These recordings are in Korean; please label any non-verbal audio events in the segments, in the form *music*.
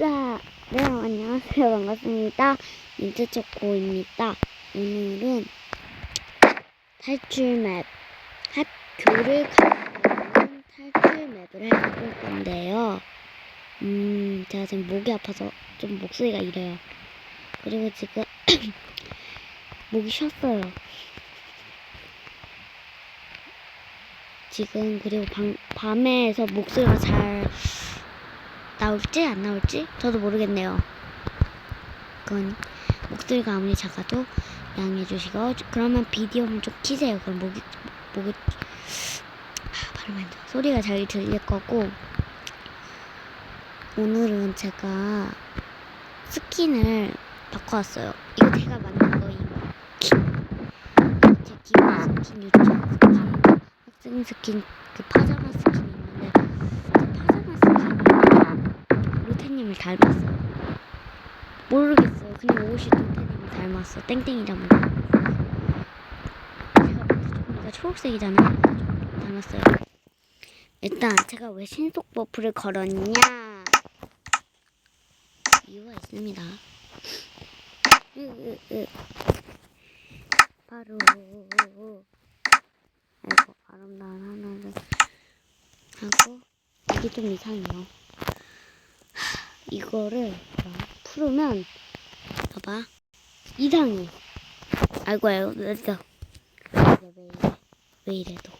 자, 네, 안녕하세요. 반갑습니다. 민트초코입니다. 오늘은 탈출 맵, 학교를 가는 탈출 맵을 해볼 건데요. 음, 제가 지금 목이 아파서 좀 목소리가 이래요. 그리고 지금 *clears throat* 목이 쉬었어요. 지금 그리고 밤, 밤에서 목소리가 잘 나올지 안 나올지 저도 모르겠네요. 그건 목소리가 아무리 작아도 양해해 주시고 그러면 비디오는 좀 키세요. 그럼 목이 목이 아, 발음 안 좋아. 소리가 잘 들릴 거고 오늘은 제가 스킨을 바꿔왔어요. 이거 제가 만든 거예요. 제 기본 스킨 유치원 스킨 학생 스킨 그 파자마 스킨이 있는데 그 파자마 루테님을 닮았어요. 모르겠어요. 그냥 옷이 루테님을 닮았어. 땡땡이라면 제가. 좀 닮았어요. 일단 제가 왜 신속 버프를 걸었냐 이유가 있습니다. 바로 아이고 아름다운 하늘을 하고 이게 좀 이상해요. 하, 이거를 봐, 풀으면 봐봐. 이상해. 아이고 아이고 됐어. 왜 이래? 왜 이래도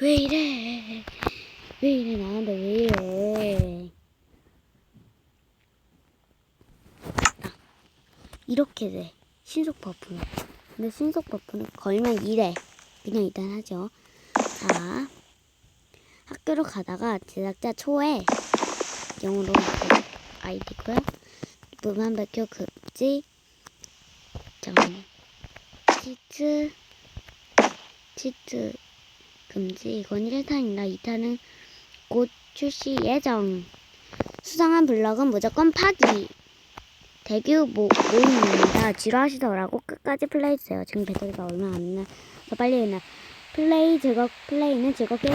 왜 이래? 왜 이래 나한테 왜 이래? 아, 이렇게 돼. 신속 버프는. 근데 신속 버프는 걸면 이래. 그냥 일단 하죠. 자 학교로 가다가 제작자 초에 영어로 아이디고요. 무한백교 급지 잠깐만요 치즈 치즈 금지. 이건 1탄이라 2탄은 곧 출시 예정. 수상한 블럭은 무조건 파기. 대규 모, 모임입니다. 지루하시더라고. 끝까지 플레이해주세요. 지금 배터리가 얼마 안 나서 빨리 해나 플레이 즐겁 플레이는 즐겁게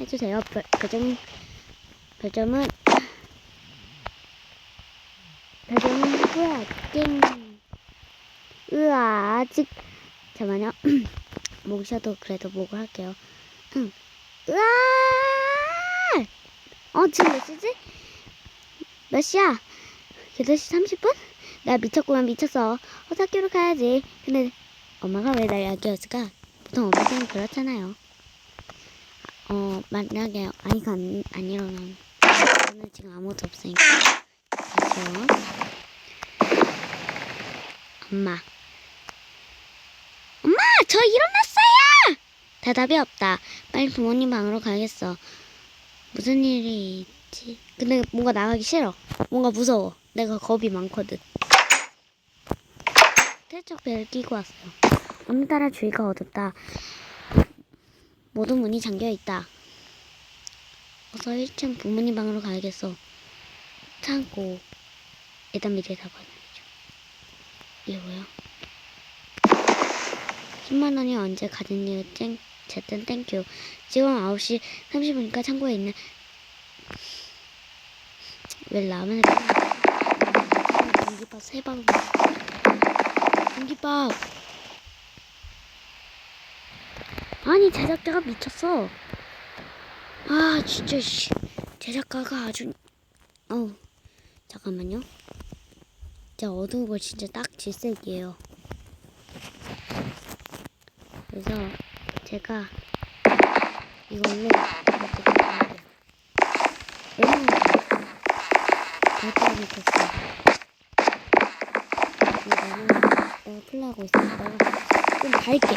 해주세요. 별, 별점 별점은 별점은 후회 띵 으아 아직 잠깐만요 *clears throat* 목 쉬어도 그래도 목을 할게요 응. 으아 어 지금 몇 시지? 몇 시야? 8시 30분? 나 미쳤구만 미쳤어 어서 학교로 가야지 근데 엄마가 왜날 야기했을까? 보통 엄마들은 그렇잖아요 어 만약에 아이가 안, 안 일어나면 저는 지금 아무것도 없으니까 다시요 엄마. 엄마 저 일어났어요! 대답이 없다. 빨리 부모님 방으로 가야겠어. 무슨 일이 있지? 근데 뭔가 나가기 싫어. 뭔가 무서워. 내가 겁이 많거든. 세척벨 끼고 왔어요 오늘따라 주위가 어둡다. 모든 문이 잠겨 있다. 어서 1층 부모님 방으로 가야겠어. 창고 일단 미리 닫아놔야죠. 이게 뭐야 10만원이 언제 가진 이유 땡 제땐 땡큐 지금 9시 30분이니까 창고에 있는 왜 라면을 공기밥 세방 공기밥. 아니 제작자가 미쳤어. 아 진짜 씨. 제작가가 아주 어우 잠깐만요 진짜 어두운 걸 진짜 딱 질색이에요 그래서 제가 이걸로 이렇게 볼게요. 왜냐면 발가락이 있었어요. 이거는 내가 플라고 있으니까 좀 밝게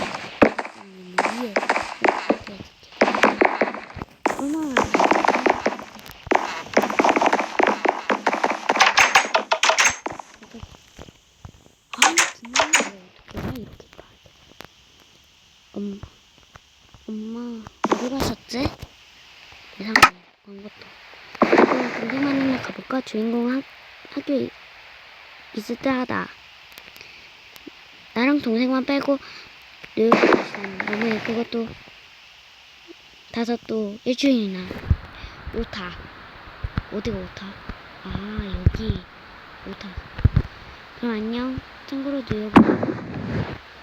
음, 위에 이렇게 해줄게. 얼마나 아니 분명히 왜 어떻게 해 이렇게 봐. 엄마, 엄마, 어디 가셨지? 이상해, 아무것도. 그럼 동생만이나 가볼까? 주인공 학, 학교에 있을 때 하다. 나랑 동생만 빼고 가시다니. 너무해, 그것도 다섯 또 일주일이나. 오타. 어디가 오타? 아 여기 오다. 그럼 안녕. 참고로 뉴욕.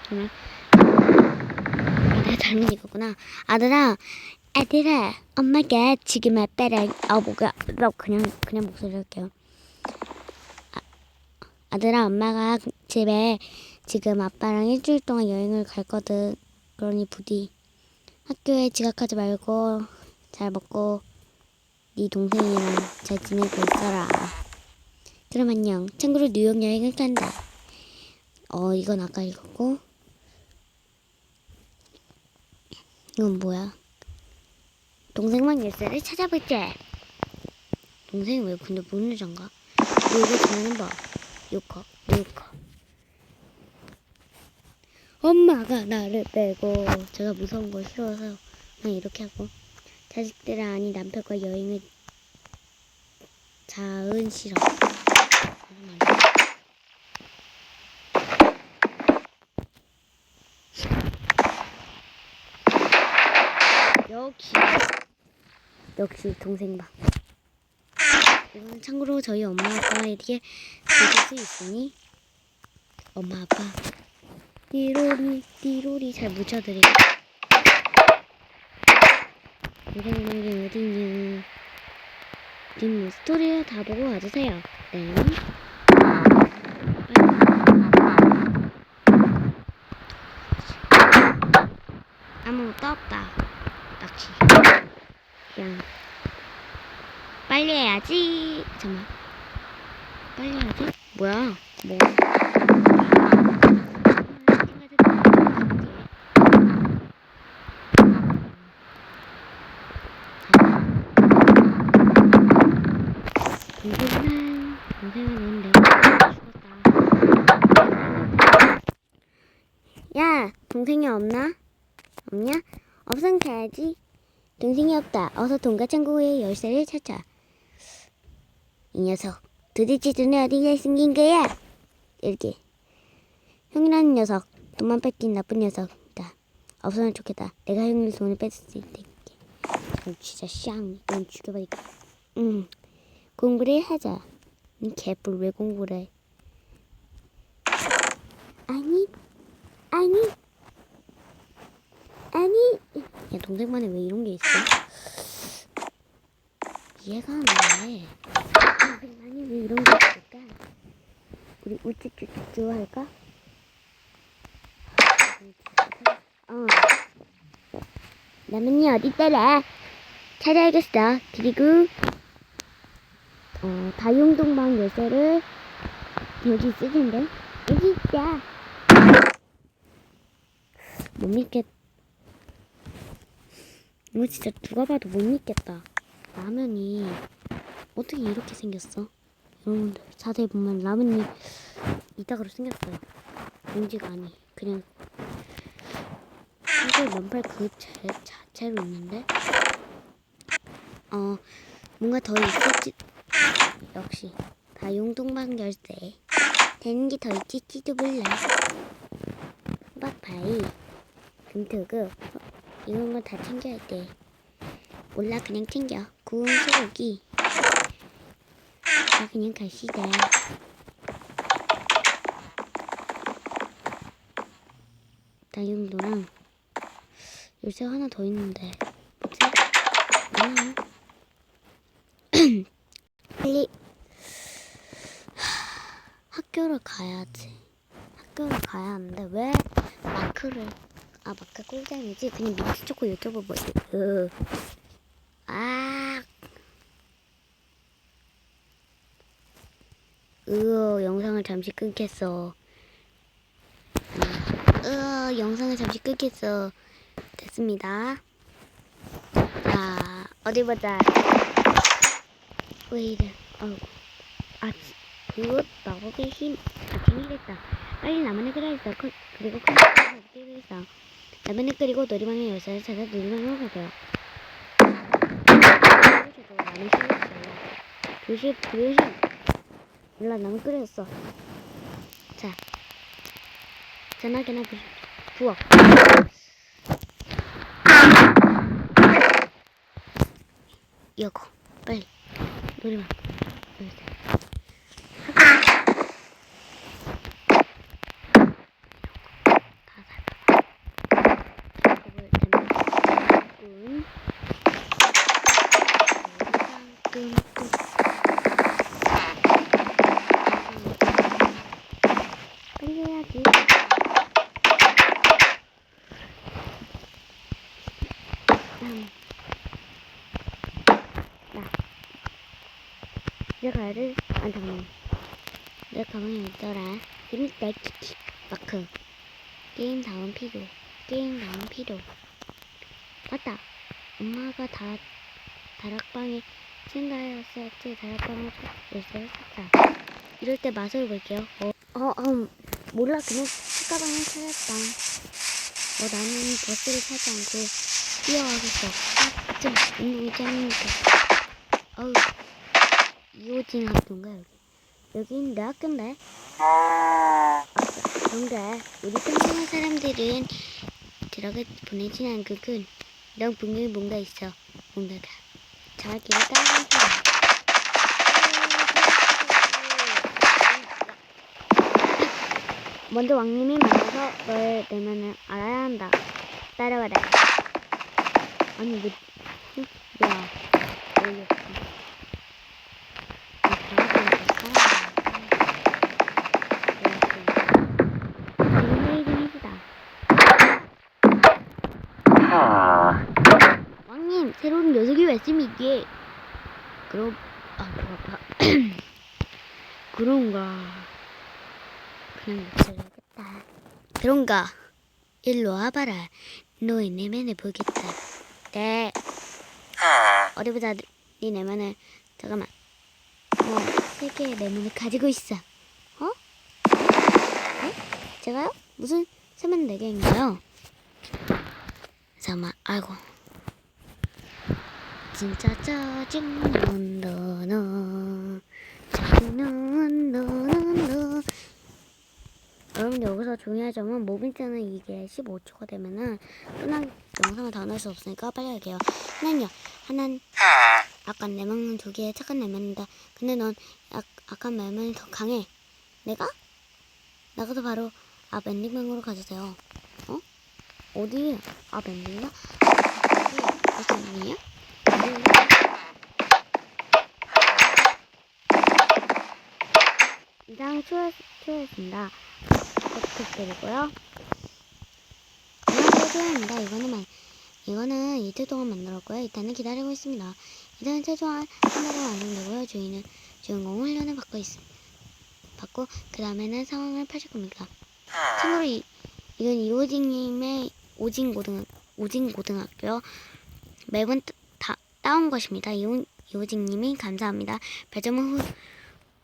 정말. 아, 내가 잘못 읽었구나. 아들아, 아들아, 엄마가 지금 아빠랑 아 뭐가 나 그냥 그냥 목소리 할게요. 아, 아들아, 엄마가 집에 지금 아빠랑 일주일 동안 여행을 갈 거든. 그러니 부디 학교에 지각하지 말고 잘 먹고 네 동생이랑 잘 지내고 있어라. 그럼 안녕. 참고로 뉴욕 여행을 간다. 어, 이건 아까 읽었고. 이건 뭐야? 동생만 열쇠를 찾아볼게. 동생이 왜 근데 문을 잠가? 이거 전화는 봐. 요커, 요커. 엄마가 나를 빼고 제가 무서운 걸 싫어서 그냥 이렇게 하고 자식들 아니 남편과 여행을 자은 싫어. 역시 역시 동생 방. 이건 참고로 저희 엄마 아빠에게 드릴 수 있으니 엄마 아빠 띠로리 띠로리 잘 묻혀드리고 동생 방이 어디냐? 뒷문 스토리를 다 보고 와주세요. 네. 아무것도 없다. 낚시 그냥 빨리 해야지. 잠깐만. 빨리 해야지. 뭐야? 뭐? 동생은 동생은 내가 죽었다 야 동생이 없나? 없냐? 없으면 가야지 동생이 없다. 어서 동가 창고의 열쇠를 찾아. 이 녀석, 도대체 돈을 어디에 숨긴 거야? 이렇게. 형이라는 녀석, 돈만 뺏긴 나쁜 녀석이다. 없으면 좋겠다. 내가 형님 돈을 뺏을 수 있게. 저 진짜 쌍, 이건 죽여버릴까. 응, 공부를 하자. 이 개뿔 왜 공부를 해? 아니, 아니, 아니. 야 동생만에 왜 이런 게 있어? 이해가 안 돼. 동생만에 왜 이런 게 있을까? 우리 우쭈쭈쭈쭈 할까? 어. 나는이 어디 있더라? 찾아야겠어. 그리고 어 다용동방 열쇠를 여기 텐데 여기 있다. 못 믿겠. 이거 진짜 누가 봐도 못 믿겠다. 라면이 어떻게 이렇게 생겼어? 여러분들 자세히 보면 라면이 이따가로 생겼어요. 봉지가 아니 그냥 이걸 면발 그 자, 자체로 있는데 어 뭔가 더 있을지 역시 다 용동방 열쇠 되는 게 더 있을지도 몰라. 호박파이 금토그 이런 거 다 챙겨야 돼. 몰라 그냥 챙겨. 구운 소고기. 아 그냥 가시다. 다용도랑 열쇠 하나 더 있는데 뭐지? 뭐야? *clears throat* 빨리 하, 학교를 가야지. 학교를 가야 하는데 왜 마크를 아 마크 꿀잼이지? 그냥 미트 초코 유튜브 뭐지 으. 아. 으어 영상을 잠시 끊겠어. 으어 영상을 잠시 끊겠어. 됐습니다. 자 어디 보자. 왜 이래? 아이고 아 그거 마법의 힘 아침이 됐다. 빨리 나만의 그려 있어 그, 그리고 컴퓨터 있어 라면을 끓이고 놀이방의 열쇠를 찾아 놀이방으로 가세요. 저도 라면 끓였어요. 조심, 조심. 몰라, 라면 끓였어. 자, 전화기나. 부엌. 여고, 빨리. 놀이방. 열쇠. 끔끔. 빨리 해야지. 음. 나. 안 잠깐만. 내 가방에 있더라. 재밌다. 키키. 마크. 게임 다음 필요. 게임 다음 필요. 맞다. 엄마가 다 다락방에 생가였을 때 다락방을 열쇠를 샀다. 이럴 때 맛을 볼게요. 어, 어, 어 몰라. 그냥 책가방을 찾았다. 어, 나는 버스를 타지 않고 뛰어가겠어. 아, 좀 운동이 짱이니까. 어우, 이호진 학교인가 여기? 여긴 내 학교인데. 아, 그런데 우리 평범한 사람들은 들어가 보내진 않거든. 넌 분명히 뭔가 있어. 뭔가가. 자기를 따라가서. 먼저 왕님이 만나서 너의 내면을 알아야 한다. 따라와라. 아니, 왜, 응? 뭐야. 모르겠어. 이 강아지한테 따라와. 이름의 이름이다. 왕님, 새로운 녀석이 왔습니다. 그럼, 아, 배 아파. *clears throat* 그런가. 그냥 묻혀야겠다. 그런가. 일로 와봐라. 너의 내면을 보겠다. 네. 어디 보자. 네 내면을. 잠깐만. 뭐, 세 개의 내면을 가지고 있어. 어? 네? 제가요? 무슨 세면 네 개인가요? 잠깐만, 아이고. 진짜 짜증난다, 너. 짜증난다, 너. 여러분 여기서 조용히 하자면 모빈트는 이게 15초가 되면은 끝난 영상을 다 넣을 수 없으니까 빨리 할게요. 하나는요. 하나는 아까 내 먹는 두 개의 착한 내면이다. 근데 넌 아, 아까 내면이 더 강해. 내가? 나가서 바로 앞 엔딩방으로 가주세요. 어? 어디? 앞 엔딩이야? 어디 엔딩이야? 이상 추월, 추월했습니다. 부탁드리고요. 이건 최소한입니다. 이거는 만, 이거는 이틀 동안 만들었고요. 일단은 기다리고 있습니다. 일단은 최소한 한 달에 완성되고요. 주인은 주인공 훈련을 받고 있습니다. 받고 그 다음에는 상황을 펼칠 겁니다. 참고로 이, 이건 이호진님의 오진 고등 오진 고등학교 매번 따온 것입니다. 이호진님이 감사합니다. 별점은 후,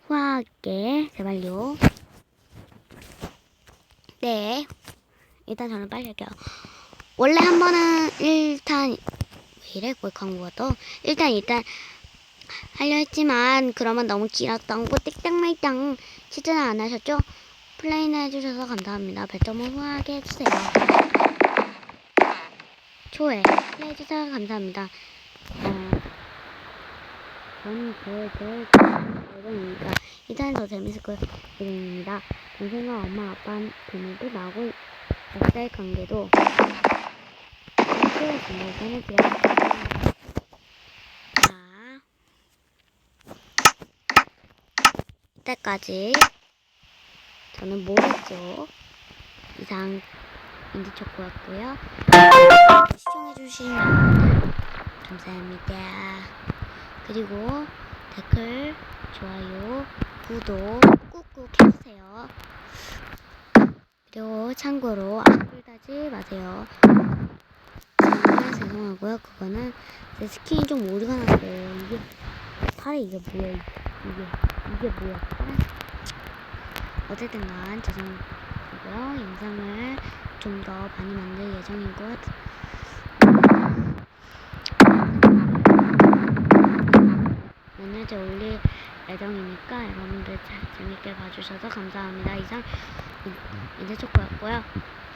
후하게 제발요. 네. 일단 저는 빨리 할게요. 원래 한 번은 일단 왜 이래? 왜 광고가 떠? 일단 일단 하려 했지만 그러면 너무 길었던 거 띡딱말땅 시즌을 안 하셨죠? 플레이는 해주셔서 감사합니다. 별점을 후하게 해주세요. 초회 플레이 해주셔서 감사합니다. 어, 저는 제일 예정입니다. 일단 더 재밌을 거 예정입니다. 동생과 엄마 아빠 비밀도 나오고 역사의 관계도 함께 기다립니다. 자, 이때까지 저는 뭐 했죠? 이상 인디초코였고요. 여러분들 감사합니다. 그리고 댓글, 좋아요, 구독 꾹꾹 해주세요. 그리고 참고로 악플 달지 마세요. 정말 죄송하고요. 그거는 제 스킨이 좀 오류가 났어요. 이게 팔에 이게 뭐야? 이게 이게 뭐야? 파란색. 어쨌든 간 죄송하고요. 영상을 좀 더 많이 만들 예정이고 매니저 올릴 예정이니까 여러분들 잘 재밌게 봐주셔서 감사합니다. 이상 인제초코였고요.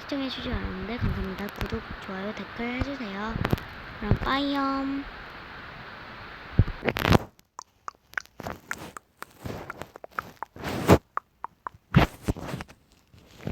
시청해주신 여러분들 감사합니다. 구독, 좋아요, 댓글 해주세요. 그럼 빠이염.